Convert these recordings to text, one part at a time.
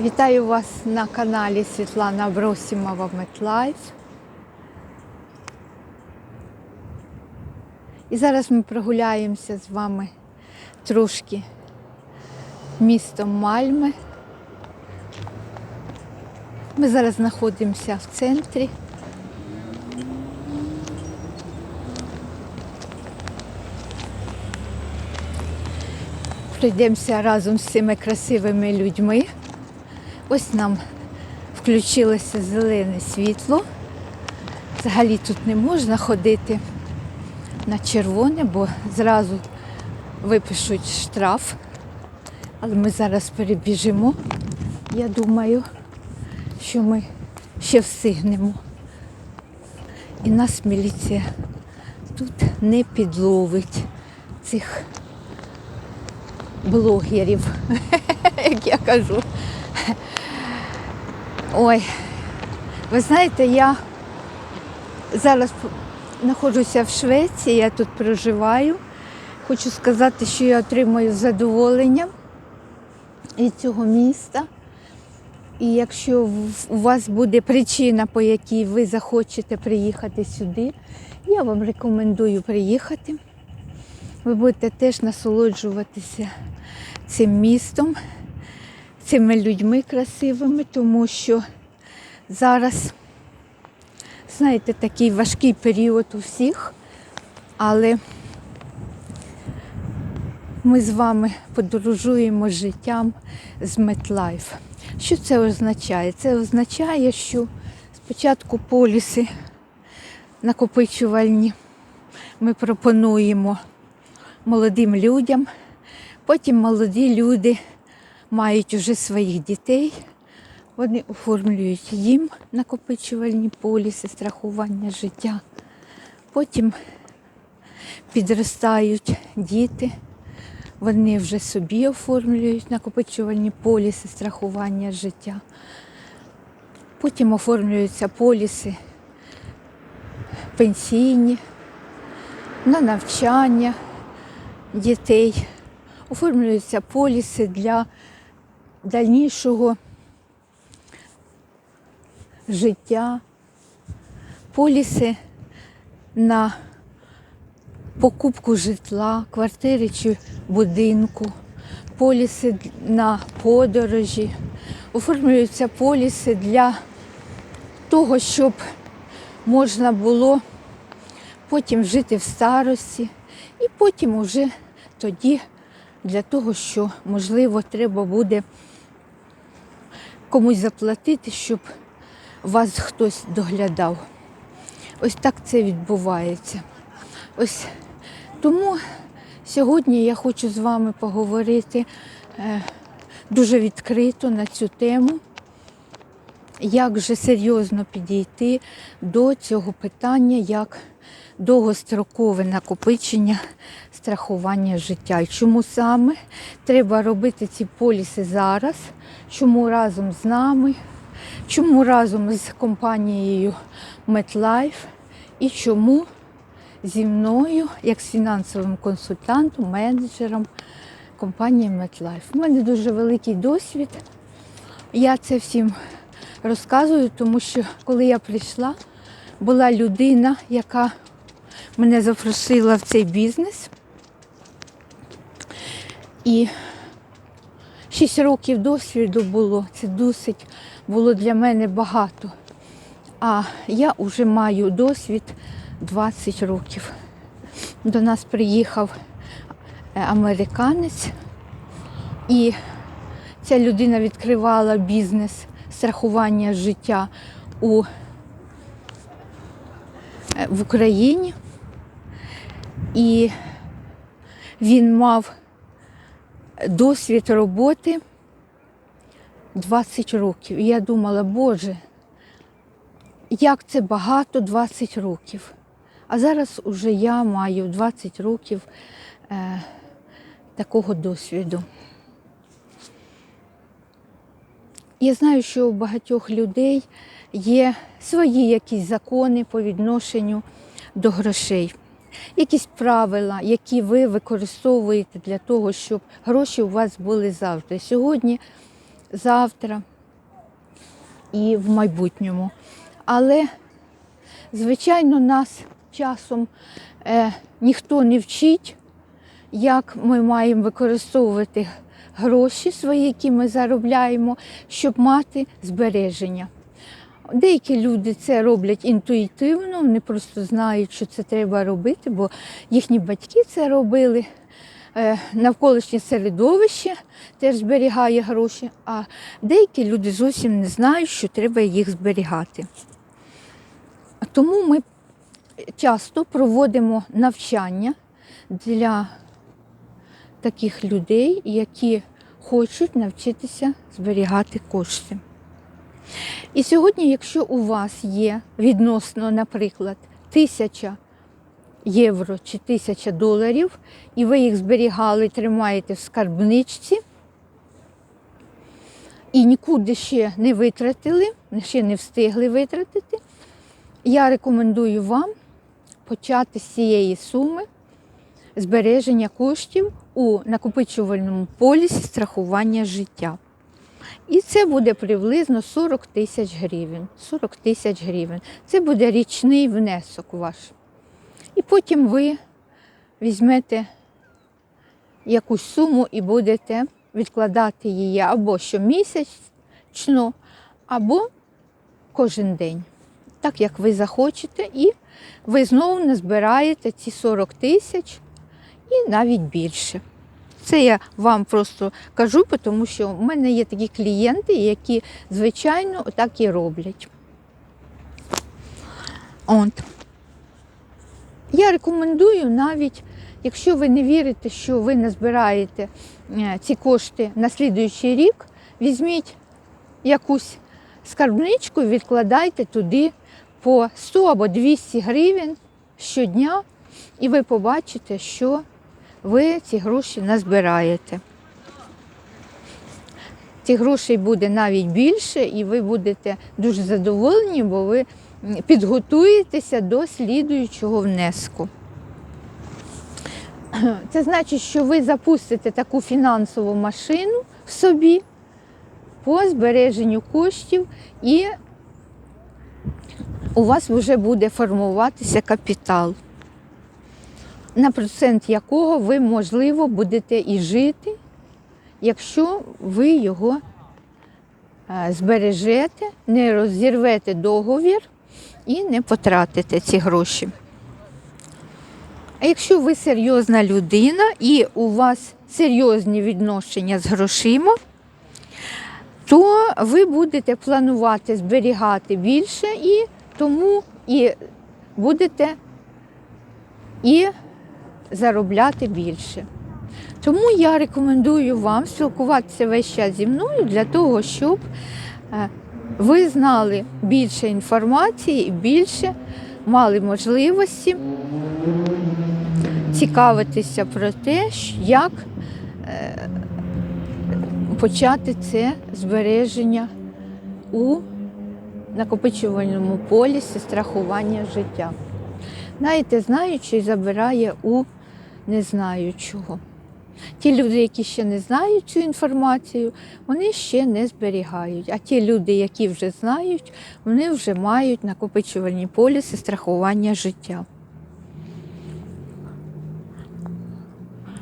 Вітаю вас на каналі Світлана Абросімова Метлайф. І зараз ми прогуляємося з вами трошки містом Мальми. Ми зараз знаходимося в центрі. Пройдемося разом з цими красивими людьми. Ось нам включилося зелене світло. Взагалі тут не можна ходити на червоне, бо зразу випишуть штраф. Але ми зараз перебіжимо. Я думаю, що ми ще встигнемо. І нас міліція тут не підловить цих блогерів, як я кажу. Ой, ви знаєте, я зараз знаходжуся в Швеції, я тут проживаю. Хочу сказати, що я отримую задоволення від цього міста. І якщо у вас буде причина, по якій ви захочете приїхати сюди, я вам рекомендую приїхати. Ви будете теж насолоджуватися цим містом, цими людьми красивими, тому що зараз, знаєте, такий важкий період у всіх, але ми з вами подорожуємо життям з MetLife. Що це означає? Це означає, що спочатку поліси накопичувальні ми пропонуємо молодим людям, потім молоді люди мають уже своїх дітей, вони оформлюють їм накопичувальні поліси, страхування життя. Потім підростають діти, вони вже собі оформлюють накопичувальні поліси, страхування життя. Потім оформлюються поліси пенсійні, на навчання дітей, оформлюються поліси для дальнішого життя, поліси на покупку житла, квартири чи будинку, поліси на подорожі, оформлюються поліси для того, щоб можна було потім жити в старості, і потім уже тоді для того, що, можливо, треба буде комусь заплатити, щоб вас хтось доглядав. Ось так це відбувається. Ось тому сьогодні я хочу з вами поговорити е, дуже відкрито на цю тему, як же серйозно підійти до цього питання, як довгострокове накопичення страхування життя. І чому саме треба робити ці поліси зараз, чому разом з нами, чому разом з компанією MetLife і чому зі мною, як з фінансовим консультантом, менеджером компанії MetLife. У мене дуже великий досвід. Я це всім розказую, тому що коли я прийшла, була людина, яка мене запросила в цей бізнес. І 6 років досвіду було, це досить було для мене багато. А я вже маю досвід 20 років. До нас приїхав е, американець, і ця людина відкривала бізнес страхування життя у, е, в Україні. І він мав досвід роботи 20 років. І я думала, Боже, як це багато 20 років. А зараз уже я маю 20 років е, такого досвіду. Я знаю, що у багатьох людей є свої якісь закони по відношенню до грошей, якісь правила, які ви використовуєте для того, щоб гроші у вас були завжди. Сьогодні, завтра, і в майбутньому. Але, звичайно, нас часом е, ніхто не вчить, як ми маємо використовувати гроші свої, які ми заробляємо, щоб мати збереження. Деякі люди це роблять інтуїтивно, вони просто знають, що це треба робити, бо їхні батьки це робили. Е, Навколишнє середовище теж зберігає гроші, а деякі люди зовсім не знають, що треба їх зберігати. Тому ми часто проводимо навчання для таких людей, які хочуть навчитися зберігати кошти. І сьогодні, якщо у вас є відносно, наприклад, тисяча євро чи тисяча доларів, і ви їх зберігали, тримаєте в скарбничці, і нікуди ще не витратили, ще не встигли витратити, я рекомендую вам почати з цієї суми збереження коштів у накопичувальному полісі страхування життя. І це буде приблизно 40 тисяч гривень. 40 тисяч гривень. Це буде річний внесок ваш. І потім ви візьмете якусь суму і будете відкладати її або щомісячно, або кожен день, так як ви захочете, і ви знову назбираєте ці 40 тисяч і навіть більше. Це я вам просто кажу, тому що в мене є такі клієнти, які, звичайно, так і роблять. От. Я рекомендую навіть, якщо ви не вірите, що ви назбираєте е, ці кошти на слідуючий рік, візьміть якусь скарбничку і відкладайте туди по 100 або 200 гривень щодня, і ви побачите, що ви ці гроші назбираєте. Цих грошей буде навіть більше, і ви будете дуже задоволені, бо ви підготуєтеся до слідуючого внеску. Це значить, що ви запустите таку фінансову машину в собі по збереженню коштів, і у вас вже буде формуватися капітал на процент якого ви, можливо, будете і жити, якщо ви його е, збережете, не розірвете договір і не потратите ці гроші. А якщо ви серйозна людина і у вас серйозні відношення з грошима, то ви будете планувати зберігати більше і тому і будете і заробляти більше. Тому я рекомендую вам спілкуватися весь час зі мною для того, щоб е, ви знали більше інформації і більше мали можливості цікавитися про те, як е, почати це збереження у накопичувальному полісі страхування життя. Знаєте, знаючий забирає у незнаючого. Ті люди, які ще не знають цю інформацію, вони ще не зберігають. А ті люди, які вже знають, вони вже мають накопичувальні поліси страхування життя.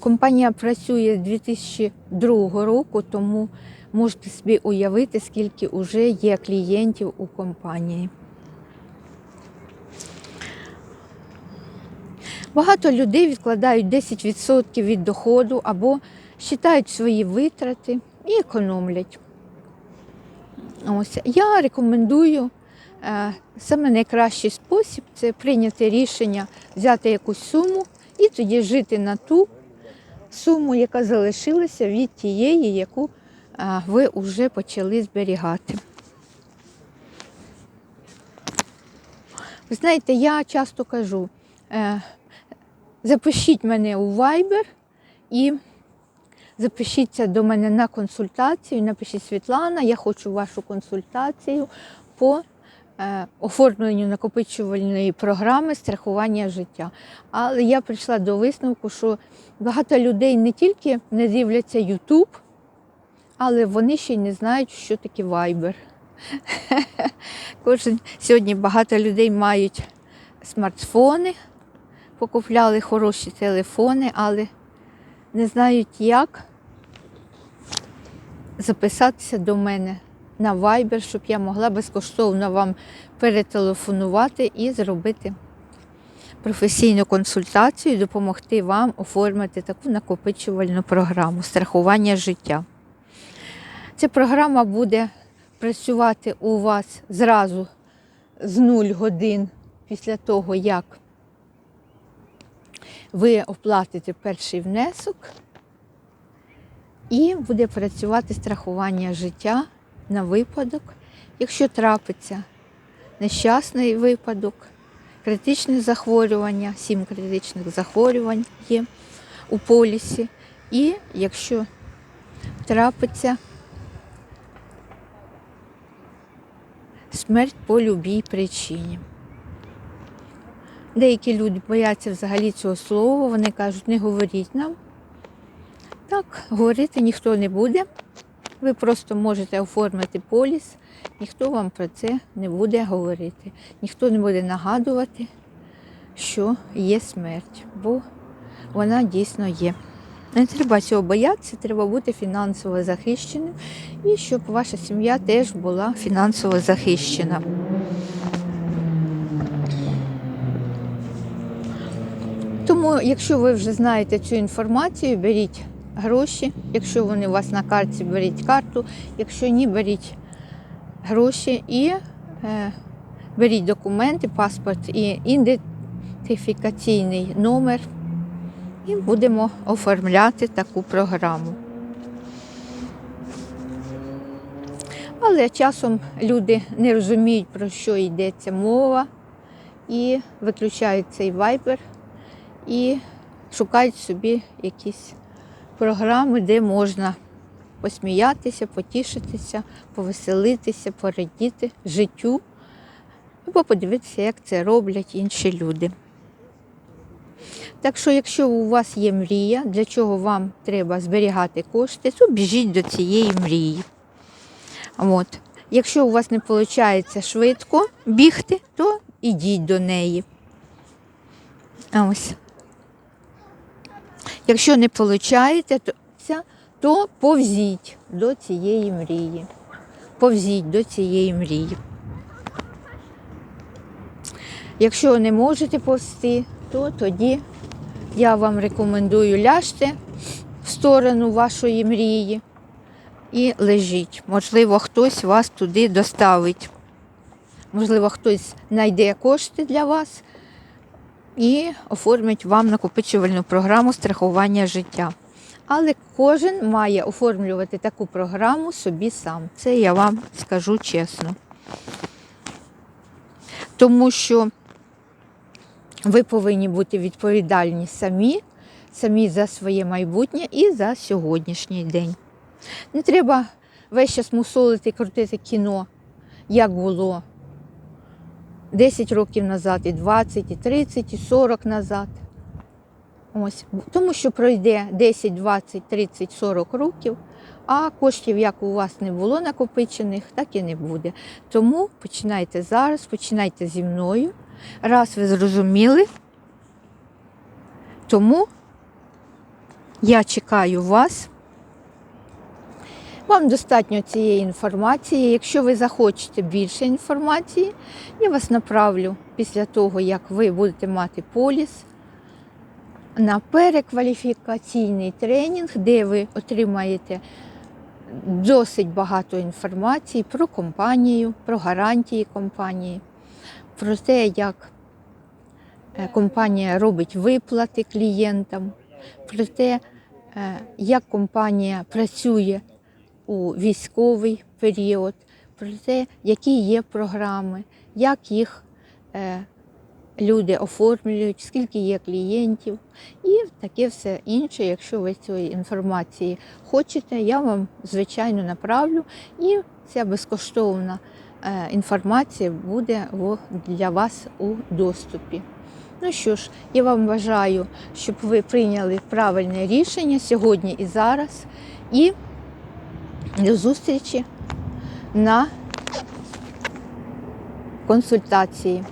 Компанія працює з 2002 року, тому можете собі уявити, скільки вже є клієнтів у компанії. Багато людей відкладають 10% від доходу або вважають свої витрати і економлять. Ось. Я рекомендую е, саме найкращий спосіб це прийняти рішення взяти якусь суму і тоді жити на ту суму, яка залишилася від тієї, яку е, ви вже почали зберігати. Ви знаєте, я часто кажу, е, запишіть мене у Viber і запишіться до мене на консультацію. Напишіть Світлана, я хочу вашу консультацію по е, оформленню накопичувальної програми страхування життя. Але я прийшла до висновку, що багато людей не тільки не дивляться YouTube, але вони ще й не знають, що таке Viber. Кожен сьогодні багато людей мають смартфони, покупляли хороші телефони, але не знають, як записатися до мене на Viber, щоб я могла безкоштовно вам перетелефонувати і зробити професійну консультацію допомогти вам оформити таку накопичувальну програму страхування життя. Ця програма буде працювати у вас зразу з 0 годин після того, як ви оплатите перший внесок, і буде працювати страхування життя на випадок, якщо трапиться нещасний випадок, критичне захворювання, сім критичних захворювань є у полісі, і якщо трапиться смерть по любій причині. Деякі люди бояться взагалі цього слова, вони кажуть, не говоріть нам. Так, говорити ніхто не буде. Ви просто можете оформити поліс, ніхто вам про це не буде говорити, ніхто не буде нагадувати, що є смерть, бо вона дійсно є. Не треба цього боятися, треба бути фінансово захищеним і щоб ваша сім'я теж була фінансово захищена. Якщо ви вже знаєте цю інформацію, беріть гроші. Якщо вони у вас на карті, беріть карту. Якщо ні, беріть гроші і е, беріть документи, паспорт і ідентифікаційний номер. І будемо оформляти таку програму. Але часом люди не розуміють, про що йдеться мова, і виключають цей вайбер і шукають собі якісь програми, де можна посміятися, потішитися, повеселитися, порадіти життю, або подивитися, як це роблять інші люди. Так що, якщо у вас є мрія, для чого вам треба зберігати кошти, то біжіть до цієї мрії. От. Якщо у вас не виходить швидко бігти, то ідіть до неї. А Ось. Якщо не виходить, то, повзіть до цієї мрії. Повзіть до цієї мрії. Якщо не можете повзти, то тоді я вам рекомендую ляжте в сторону вашої мрії і лежіть. Можливо, хтось вас туди доставить. Можливо, хтось знайде кошти для вас і оформить вам накопичувальну програму страхування життя. Але кожен має оформлювати таку програму собі сам. Це я вам скажу чесно. Тому що ви повинні бути відповідальні самі, самі за своє майбутнє і за сьогоднішній день. Не треба весь час мусолити і крутити кіно, як було 10 років назад, і 20, і 30, і 40 назад. Ось. Тому що пройде 10, 20, 30, 40 років, а коштів, як у вас не було накопичених, так і не буде. Тому починайте зараз, починайте зі мною. Раз ви зрозуміли, тому я чекаю вас. Вам достатньо цієї інформації. Якщо ви захочете більше інформації, я вас направлю після того, як ви будете мати поліс на перекваліфікаційний тренінг, де ви отримаєте досить багато інформації про компанію, про гарантії компанії, про те, як е, компанія робить виплати клієнтам, про те, е, як компанія працює у військовий період, про те, які є програми, як їх е, люди оформлюють, скільки є клієнтів і таке все інше. Якщо ви цієї інформації хочете, я вам звичайно направлю і ця безкоштовна е, інформація буде для вас у доступі. Ну що ж, я вам бажаю, щоб ви прийняли правильне рішення сьогодні і зараз. І до зустрічі на консультації.